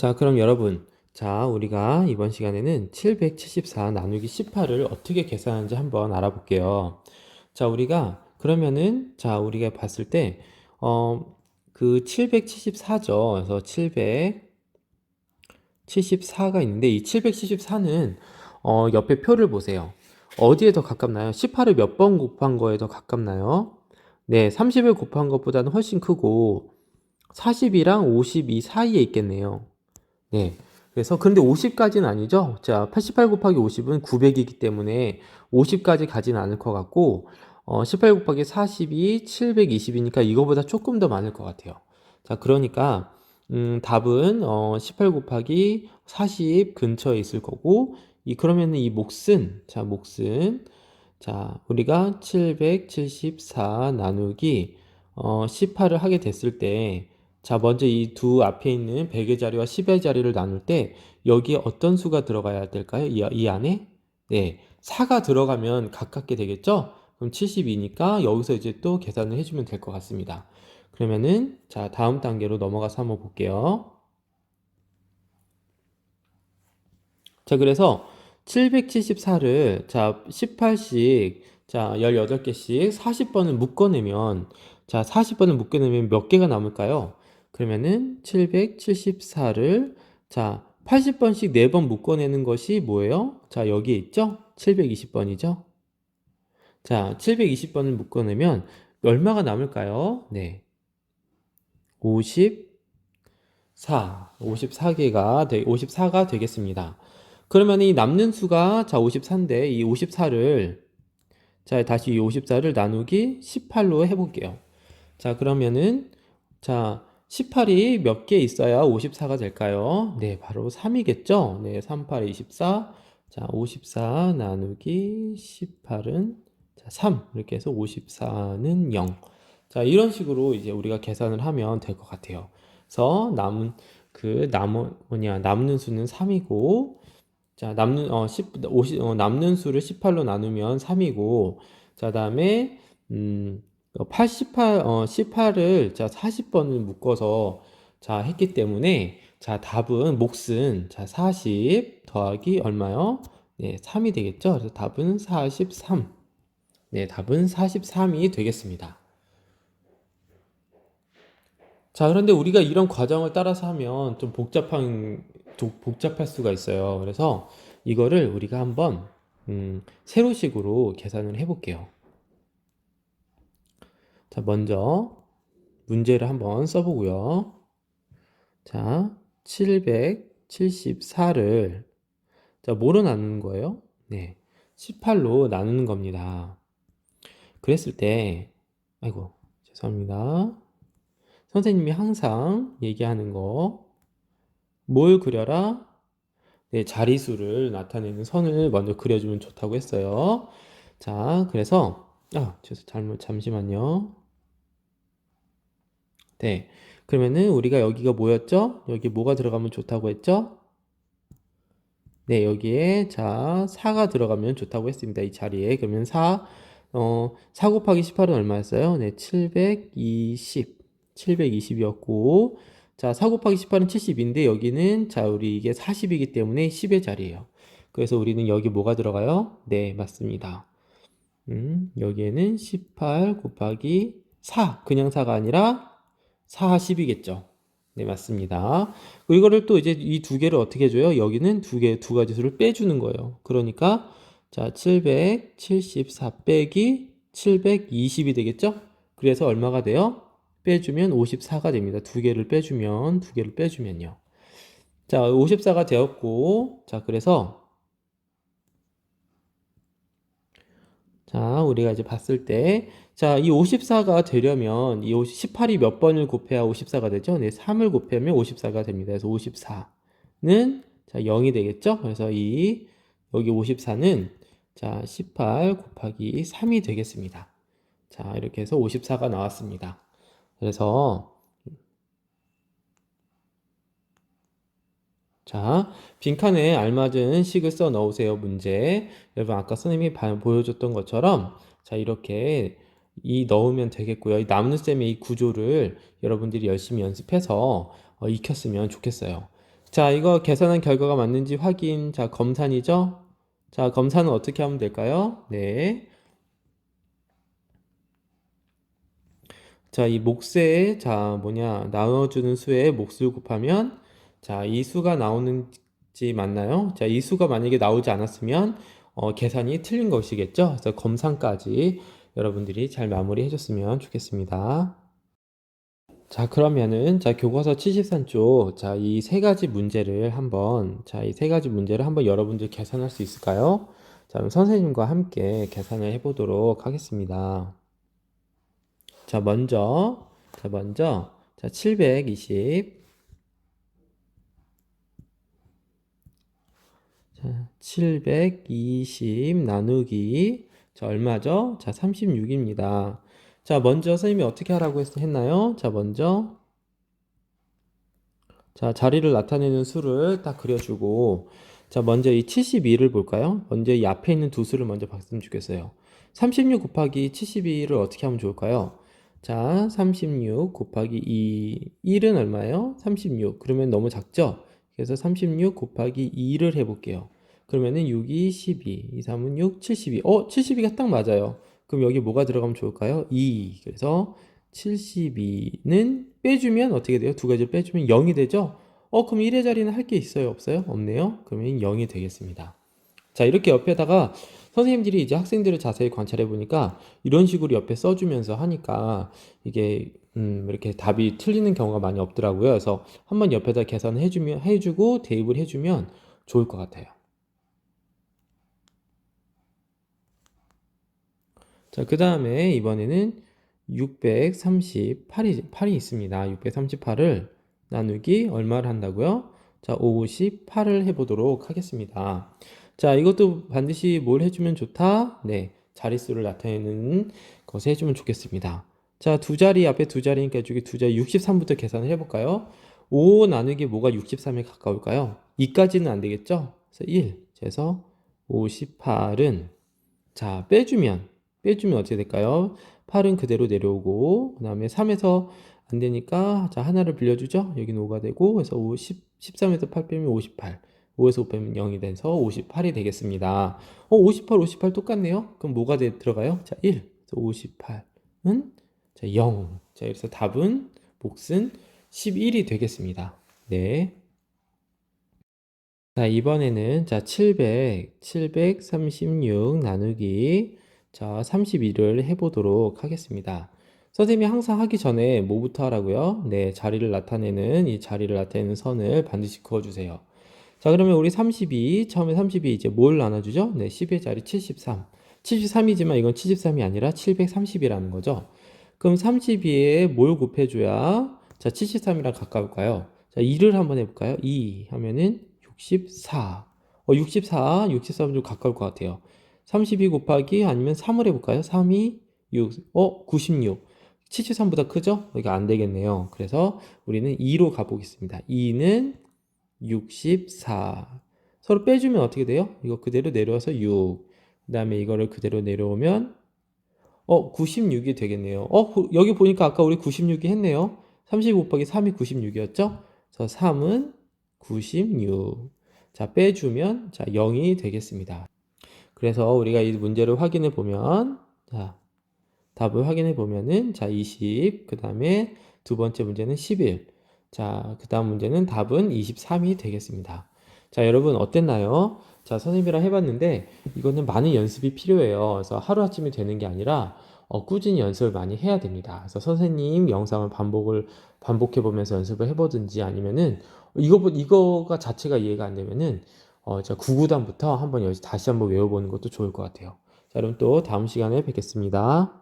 자, 그럼 여러분. 자, 우리가 이번 시간에는 774 나누기 18을 어떻게 계산하는지 한번 알아볼게요. 자, 우리가 그러면은 자, 우리가 봤을 때 어, 그 774죠. 그래서 774가 있는데 이 774는 어, 옆에 표를 보세요. 어디에 더 가깝나요? 18을 몇 번 곱한 거에 더 가깝나요? 네, 30을 곱한 것보다는 훨씬 크고 40이랑 52 사이에 있겠네요. 네. 그래서 근데 50까지는 아니죠. 자, 88 곱하기 50은 900이기 때문에 50까지 가지는 않을 것 같고 어, 18 곱하기 40이 720이니까 이거보다 조금 더 많을 것 같아요. 자, 그러니까 음, 답은 어, 18 곱하기 40 근처에 있을 거고 이 그러면은 이 몫은 자, 몫은 자, 우리가 774 나누기 어, 18을 하게 됐을 때 자, 먼저 이 두 앞에 있는 100의 자리와 10의 자리를 나눌 때 여기에 어떤 수가 들어가야 될까요? 이, 이 안에? 네, 4가 들어가면 가깝게 되겠죠? 그럼 72니까 여기서 이제 또 계산을 해주면 될 것 같습니다. 그러면은 자, 다음 단계로 넘어가서 한번 볼게요. 자, 그래서 774를 자, 18씩 자, 18개씩 40번을 묶어내면 자, 40번을 묶어내면 몇 개가 남을까요? 그러면은 774를 자, 80번씩 4번 묶어내는 것이 뭐예요? 자, 여기에 있죠? 720번이죠? 자, 720번을 묶어내면 얼마가 남을까요? 네. 54. 54개가, 54가 되겠습니다. 그러면 이 남는 수가, 자, 54인데, 이 54를, 자, 다시 이 54를 나누기 18로 해볼게요. 자, 그러면은, 자, 18이 몇 개 있어야 54가 될까요? 네, 바로 3이겠죠? 네, 3, 8, 24. 자, 54 나누기 18은 자, 3. 이렇게 해서 54는 0. 자, 이런 식으로 이제 우리가 계산을 하면 될 것 같아요. 그래서 남은 그 남은 뭐냐 남는 수는 3이고 자 남는 어 10, 50, 어, 남는 수를 18로 나누면 3이고 자 그다음에 음 88, 어, 18을 자 40번을 묶어서 자 했기 때문에 자 답은 몫은 자 40 더하기 얼마요? 네 3이 되겠죠. 그래서 답은 43. 네 답은 43이 되겠습니다. 자, 그런데 우리가 이런 과정을 따라서 하면 좀 복잡한, 좀 복잡할 수가 있어요. 그래서 이거를 우리가 한번, 음, 세로식으로 계산을 해볼게요. 자, 먼저 문제를 한번 써보고요. 자, 774를, 자, 뭐로 나누는 거예요? 네, 18로 나누는 겁니다. 그랬을 때, 아이고, 죄송합니다. 선생님이 항상 얘기하는 거, 뭘 그려라? 네, 자리수를 나타내는 선을 먼저 그려주면 좋다고 했어요. 자, 그래서, 아, 죄송, 잘못, 잠시만요. 네, 그러면은 우리가 여기가 뭐였죠? 여기 뭐가 들어가면 좋다고 했죠? 네, 여기에, 자, 4가 들어가면 좋다고 했습니다. 이 자리에. 그러면 4, 어, 4 곱하기 18은 얼마였어요? 네, 720. 720이었고 자, 4 곱하기 18은 70인데 여기는 자, 우리 이게 40이기 때문에 10의 자리예요. 그래서 우리는 여기 뭐가 들어가요? 네, 맞습니다. 음, 여기에는 18 곱하기 4, 그냥 4가 아니라 40이겠죠. 네, 맞습니다. 이거를 또 이제 이 두 개를 어떻게 해줘요? 여기는 두 개, 두 가지 수를 빼주는 거예요. 그러니까, 자, 774 빼기 720이 되겠죠? 그래서 얼마가 돼요? 빼주면 54가 됩니다. 두 개를 빼주면, 두 개를 빼주면요. 자, 54가 되었고, 자, 그래서, 자, 우리가 이제 봤을 때, 자, 이 54가 되려면, 이 18이 몇 번을 곱해야 54가 되죠? 네, 3을 곱하면 54가 됩니다. 그래서 54는, 자, 0이 되겠죠? 그래서 이, 여기 54는, 자, 18 곱하기 3이 되겠습니다. 자, 이렇게 해서 54가 나왔습니다. 그래서 자, 빈칸에 알맞은 식을 써 넣으세요. 문제. 여러분 아까 선생님이 보여줬던 것처럼 자, 이렇게 이 넣으면 되겠고요. 이 나무쌤의 이 구조를 여러분들이 열심히 연습해서 어, 익혔으면 좋겠어요. 자, 이거 계산한 결과가 맞는지 확인. 자, 검산이죠? 자, 검사는 어떻게 하면 될까요? 네. 자, 이 몫에, 자, 뭐냐, 나눠주는 수에 몫을 곱하면, 자, 이 수가 나오는지 맞나요? 자, 이 수가 만약에 나오지 않았으면, 어, 계산이 틀린 것이겠죠? 그래서 검산까지 여러분들이 잘 마무리해 줬으면 좋겠습니다. 자, 그러면은, 자, 교과서 73쪽, 자, 이 세 가지 문제를 한번, 자, 이 세 가지 문제를 한번 여러분들 계산할 수 있을까요? 자, 그럼 선생님과 함께 계산을 해 보도록 하겠습니다. 자, 먼저, 자, 먼저, 자, 720. 자, 720 나누기, 자, 얼마죠? 자, 36입니다. 자, 먼저 선생님이 어떻게 하라고 했, 했나요? 자, 먼저, 자, 자리를 나타내는 수를 딱 그려주고, 자, 먼저 이 72를 볼까요? 먼저 이 앞에 있는 두 수를 먼저 봤으면 좋겠어요. 36 곱하기 72를 어떻게 하면 좋을까요? 자, 36 곱하기 2, 1은 얼마예요? 36. 그러면 너무 작죠? 그래서 36 곱하기 2를 해볼게요. 그러면은 6이 12, 2, 3은 6, 72. 어, 72가 딱 맞아요. 그럼 여기 뭐가 들어가면 좋을까요? 2. 그래서 72는 빼주면 어떻게 돼요? 두 가지를 빼주면 0이 되죠? 어, 그럼 1의 자리는 할 게 있어요? 없어요? 없네요? 그러면 0이 되겠습니다. 자, 이렇게 옆에다가 선생님들이 이제 학생들을 자세히 관찰해 보니까 이런 식으로 옆에 써주면서 하니까 이게 음, 이렇게 답이 틀리는 경우가 많이 없더라고요. 그래서 한번 옆에다 계산을 해주면 해주고 대입을 해주면 좋을 것 같아요. 자, 그 다음에 이번에는 638이 8이 있습니다. 638을 나누기 얼마를 한다고요? 자, 58을 해보도록 하겠습니다. 자, 이것도 반드시 뭘 해주면 좋다? 네, 자릿수를 나타내는 것을 해주면 좋겠습니다. 자, 두 자리 앞에 두 자리니까 이쪽에 두 자리 63부터 계산을 해볼까요? 5 나누기 뭐가 63에 가까울까요? 2까지는 안 되겠죠? 그래서 1. 그래서 58은 자, 빼주면 빼주면 어떻게 될까요? 8은 그대로 내려오고 그 다음에 3에서 안 되니까 자 하나를 빌려주죠. 여기는 5가 되고 그래서 5, 10, 13에서 8 빼면 58 5에서 5 빼면 0이 돼서 58이 되겠습니다. 어, 58, 58 똑같네요. 그럼 뭐가 되, 들어가요? 자, 1. 그래서 58은 자, 0. 자, 그래서 답은 몫은 11이 되겠습니다. 네. 자, 이번에는 자, 700, 736 나누기 자, 32를 해보도록 하겠습니다. 선생님이 항상 하기 전에 뭐부터 하라고요? 네, 자리를 나타내는 이 자리를 나타내는 선을 반드시 그어주세요. 자, 그러면 우리 32, 처음에 32 이제 뭘 나눠주죠? 네, 10의 자리 73. 73이지만 이건 73이 아니라 730이라는 거죠. 그럼 32에 뭘 곱해줘야 자, 73이랑 가까울까요? 자, 2를 한번 해볼까요? 2 하면은 64. 어, 64, 63좀 좀 가까울 것 같아요. 32 곱하기 아니면 3을 해볼까요? 3이 6, 어, 96. 73보다 크죠? 이거 안 되겠네요. 그래서 우리는 2로 가보겠습니다. 2는 64. 서로 빼주면 어떻게 돼요? 이거 그대로 내려와서 6. 그 다음에 이거를 그대로 내려오면 어, 96이 되겠네요. 어, 여기 보니까 아까 우리 96이 했네요. 30 곱하기 3이 96이었죠? 그래서 3은 96. 자, 빼주면 자, 0이 되겠습니다. 그래서 우리가 이 문제를 확인해 보면 자, 답을 확인해 보면은 자, 20. 그 다음에 두 번째 문제는 11. 자, 그 다음 문제는 답은 23이 되겠습니다. 자, 여러분 어땠나요? 자, 선생님이랑 해봤는데 이거는 많은 연습이 필요해요. 그래서 하루아침에 되는 게 아니라 어, 꾸준히 연습을 많이 해야 됩니다. 그래서 선생님 영상을 반복을 반복해 보면서 연습을 해보든지 아니면은 이거 이거가 자체가 이해가 안 되면은 어, 자, 구구단부터 한번 다시 한번 외워보는 것도 좋을 것 같아요. 자, 그럼 또 다음 시간에 뵙겠습니다.